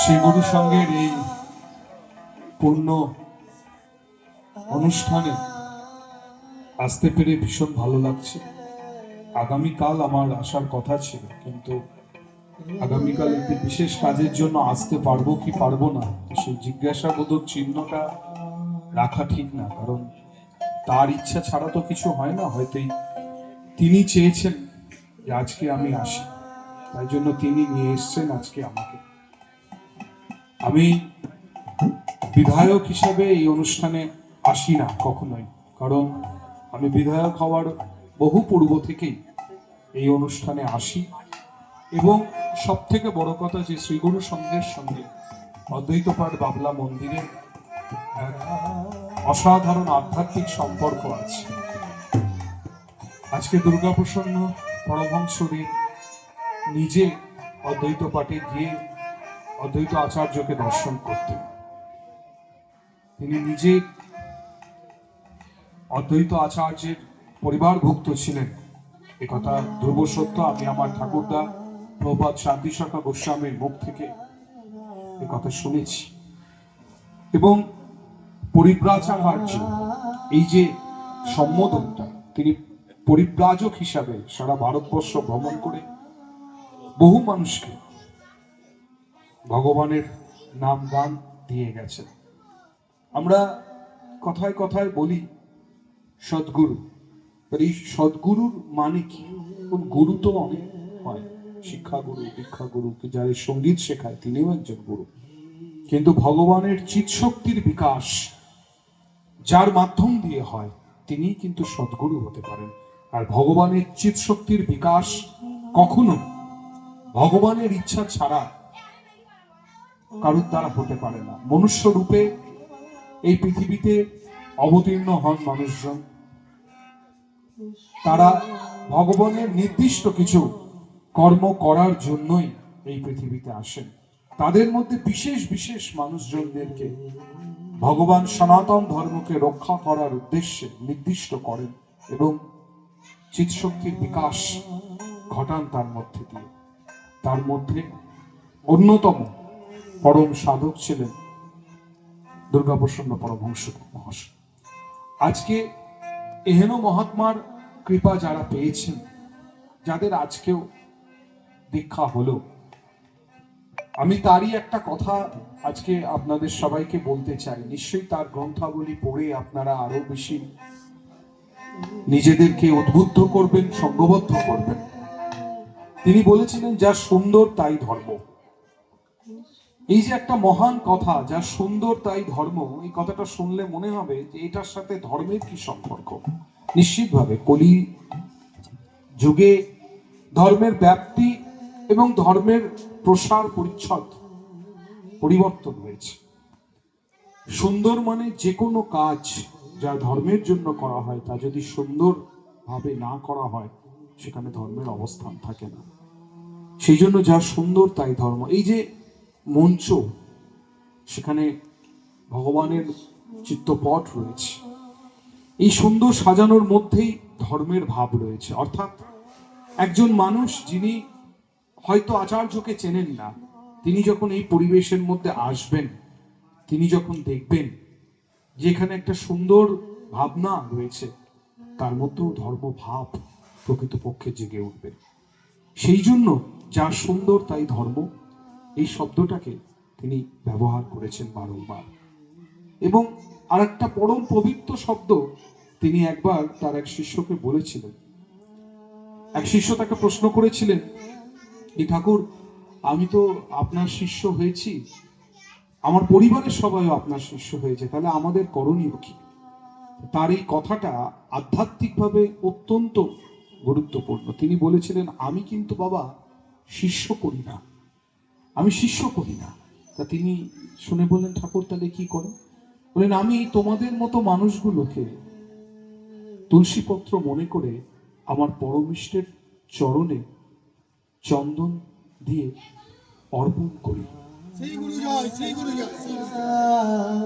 শ্রী গুরু সঙ্গের এই পূর্ণ অনুষ্ঠানে আসতে পেরে ভীষণ ভালো লাগছে। আগামীকাল আমার আসার কথা ছিল, কিন্তু আগামীকাল একটি বিশেষ কাজের জন্য আসতে পারব কি পারব না, সেই জিজ্ঞাসাবোধক চিহ্নটা রাখা ঠিক না, কারণ তার ইচ্ছা ছাড়া তো কিছু হয় না, হয়তো তিনি চেয়েছেন যে আজকে আমি আসি। তাই জন্য তিনি নিয়ে এসছেন আজকে আমাকে। আমি বিধায়ক হিসাবে এই অনুষ্ঠানে আসি না কখনোই। কারণ আমি বিধায়ক হওয়ার বহু পূর্ব থেকেই এই অনুষ্ঠানে আসি। এবং সব থেকে বড় কথা যে শ্রীগুরু সঙ্গের সঙ্গে অদ্বৈত পাঠ বাবলা মন্দিরে অসাধারণ আধ্যাত্মিক সম্পর্ক আছে। আজকে দুর্গাপ্রসন্ন পরমহংসদেব নিজে অদ্বৈত পাঠে গিয়ে অদ্বৈত আচার্যকে দর্শন করতেন তিনি নিজে অদ্বৈত আচার্যের পরিবারভুক্ত ছিলেন। একথা ধ্রুব সত্য, আমি আমার ঠাকুরদা প্রভাত শান্তি শাখা গোস্বামীর মুখ থেকে কথা শুনেছি। এবং পরিব্রাজাচার্য এই যে সম্বোধনটা, তিনি পরিব্রাজক হিসাবে সারা ভারতবর্ষ ভ্রমণ করে বহু মানুষকে ভগবানের নাম গান দিয়ে গেছেন আমরা কথায় কথায় বলি, সদ্গুরু। এই সদ্গুরুর মানে কি? গুরু তো অনেক হয়। শিক্ষা গুরু দীক্ষা গুরু কি যারা সংগীত শেখায়, তিনিও একজন গুরু। কিন্তু ভগবানের চিৎ শক্তির বিকাশ যার মাধ্যম দিয়ে হয় তিনি কিন্তু সদ্গুরু হতে পারেন। আর ভগবানের চিৎ শক্তির বিকাশ কখনো ভগবানের ইচ্ছা ছাড়া কারুর দ্বারা হতে পারে না। মনুষ্য রূপে এই পৃথিবীতে অবতীর্ণ হন মানুষজন। তারা ভগবানের নির্দিষ্ট কিছু কর্ম করার জন্যই এই পৃথিবীতে আসেন। তাদের মধ্যে বিশেষ বিশেষ মানুষজনদেরকে ভগবান সনাতন ধর্মকে রক্ষা করার উদ্দেশ্যে নির্দিষ্ট করেন এবং চিৎশক্তির বিকাশ ঘটান তার মধ্যে দিয়ে। তার মধ্যে অন্যতম পরম সাধক ছিলেন দুর্গাপ্রসন্ন পরমহংস মহাশয়। আজকে এহেন মহাত্মার কৃপা যারা পেয়েছেন, যাদের আজকেও দীক্ষা হলো, আমি তারই একটা কথা আজকে আপনাদের সবাইকে বলতে চাই। নিশ্চয়ই তার গ্রন্থাবলী পড়ে আপনারা আরও বেশি নিজেদেরকে উদ্বুদ্ধ করবেন, সঙ্গবদ্ধ করবেন। তিনি বলেছিলেন, যা সুন্দর তাই ধর্ম। এই যে একটা মহান কথা, যা সুন্দর তাই ধর্ম, এই কথাটা শুনলে মনে হবে যে এটার সাথে ধর্মের কি সম্পর্ক? নিশ্চিতভাবে কলি যুগে ধর্মের ব্যাপ্তি এবং ধর্মের প্রসার পরিচ্ছদ পরিবর্তন হয়েছে। সুন্দর মানে যে কোনো কাজ যা ধর্মের জন্য করা হয়, তা যদি সুন্দর ভাবে না করা হয়, সেখানে ধর্মের অবস্থান থাকে না। সেই জন্য যা সুন্দর তাই ধর্ম। এই যে মঞ্চ, সেখানে ভগবানের চিত্তপট রয়েছে। এই সুন্দর সাজানোর মধ্যেই ধর্মের ভাব রয়েছে। অর্থাৎ একজন মানুষ যিনি হয়তো আচার্যকে চেনেন না, তিনি যখন এই পরিবেশের মধ্যে আসবেন, তিনি যখন দেখবেন যে এখানে একটা সুন্দর ভাবনা রয়েছে, তার মধ্যেও ধর্মভাব প্রকৃতপক্ষে জেগে উঠবে। সেই জন্য যা সুন্দর তাই ধর্ম। এই শব্দটাকে তিনি ব্যবহার করেছেন বারংবার। এবং আর একটা পরম পবিত্র শব্দ তিনি একবার তার এক শিষ্যকে বলেছিলেন। এক শিষ্য তাকে প্রশ্ন করেছিলেন এই ঠাকুর, আমি তো আপনার শিষ্য হয়েছি। আমার পরিবারের সবাইও আপনার শিষ্য হয়েছে, তাহলে আমাদের করণীয় কি? তার এই কথাটা আধ্যাত্মিকভাবে অত্যন্ত গুরুত্বপূর্ণ। তিনি বলেছিলেন, আমি কিন্তু বাবা, শিষ্য করি না। আমি শিষ্য করি না। তা তিনি শুনে বললেন, ঠাকুর, তাহলে কি করেন? বলেন আমি তোমাদের মতো মানুষগুলোকে তুলসীপত্র মনে করে আমার পরমিষ্টের চরণে চন্দন দিয়ে অর্পণ করি।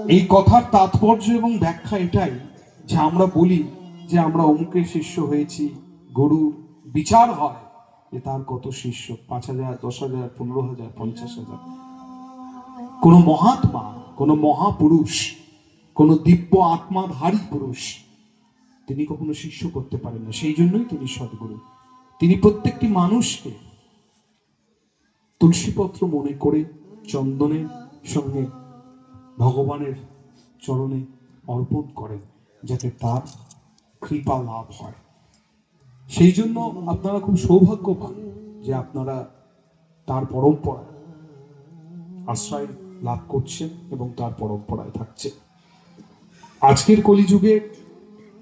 এই কথার তাৎপর্য এবং ব্যাখ্যা এটাই যে আমরা বলি যে আমরা অমুকের শিষ্য হয়েছি গরু বিচার হয়। যে তার কত শিষ্য? পাঁচ হাজার, দশ হাজার, পনেরো হাজার, পঞ্চাশ হাজার। কোনো মহাত্মা, কোনো মহাপুরুষ, কোনো দিব্য আত্মাধারী পুরুষ তিনি কখনো শিষ্য করতে পারেন না। সেই জন্যই তিনি সদ্গুরু। তিনি প্রত্যেকটি মানুষকে তুলসীপত্র মনে করে চন্দনের সঙ্গে ভগবানের চরণে অর্পণ করেন, যাতে তার কৃপা লাভ হয়। সেই জন্য আপনারা খুব সৌভাগ্যবান যে আপনারা তার পরম্পরা আশ্রয় লাভ করছেন এবং তার পরম্পরায় থাকছে আজকের কলিযুগে